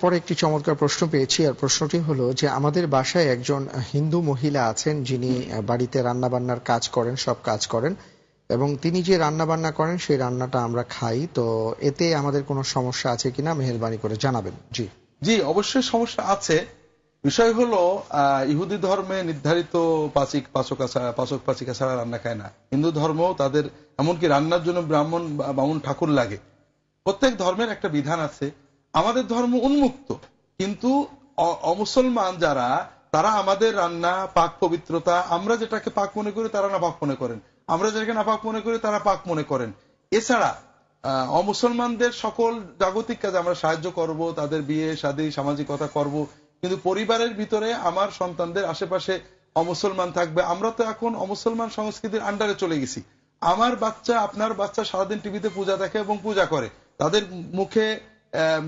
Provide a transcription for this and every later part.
পরে একটি চমৎকার প্রশ্ন পেয়েছি, আর প্রশ্নটি হলো যে আমাদের বাসায় একজন হিন্দু মহিলা আছেন যিনি বাড়িতে রান্না বান্নার কাজ করেন, সব কাজ করেন, এবং তিনি যে রান্না বান্না করেন সেই রান্নাটা আমরা খাই। তো এতে আমাদের কোনো সমস্যা আছে কিনা মেহরবানি করে জানাবেন। জি। জি, অবশ্যই সমস্যা আছে। বিষয় হলো ইহুদি ধর্মে নির্ধারিত পাচিক, পাচক পাচক পাচিকা ছাড়া রান্না খায় না। হিন্দু ধর্ম তাদের, এমনকি রান্নার জন্য ব্রাহ্মণ বামুন ঠাকুর লাগে। প্রত্যেক ধর্মের একটা বিধান আছে। আমাদের ধর্ম উন্মুক্ত। কিন্তু অমুসলমান যারা, তারা আমাদের রান্না, পাক পবিত্রতা, আমরা যেটাকে পাক মনে করি, তারা না পাক মনে করেন। আমরা যেটাকে না পাক মনে করি, তারা পাক মনে করেন। এছাড়া অমুসলমানদের সকল জাগতিক কাজে আমরা সাহায্য করব, তাদের বিয়ে, শাদী, সামাজিকতা করব। কিন্তু পরিবারের ভিতরে আমার সন্তানদের আশেপাশে অমুসলমান থাকবে। আমরা তো এখন অমুসলমান সংস্কৃতির আন্ডারে চলে গেছি। আমার বাচ্চা, আপনার বাচ্চা সারাদিন টিভিতে পূজা দেখে এবং পূজা করে। তাদের মুখে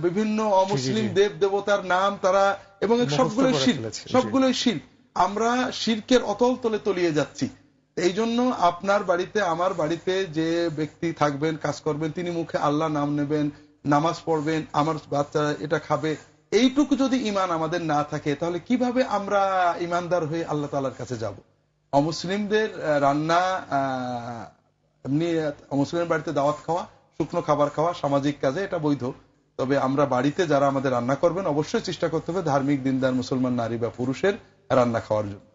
বিভিন্ন অমুসলিম দেব দেবতার নাম তারা এবং করে শির সবগুলোই শির আমরা শিরকের অতল তলে তলিয়ে যাচ্ছি। এই জন্য আপনার বাড়িতে আমার বাড়িতে যে ব্যক্তি থাকবেন কাজ করবেন তিনি মুখে আল্লাহ নাম নেবেন নামাজ পড়বেন আমার বাচ্চা এটা খাবে এইটুকু যদি ইমান আমাদের না থাকে তাহলে কীভাবে আমরা ইমানদার হয়ে আল্লাহ তালার কাছে যাব? অমুসলিমদের রান্না আহ, এমনি মুসলিমের বাড়িতে দাওয়াত খাওয়া শুকনো খাবার খাওয়া সামাজিক কাজে এটা বৈধ। তবে আমরা বাড়িতে যারা আমাদের রান্না করবেন, অবশ্যই চেষ্টা করতে হবে ধার্মিক, দিনদার, মুসলমান, নারী বা পুরুষের রান্না খাওয়ার জন্য।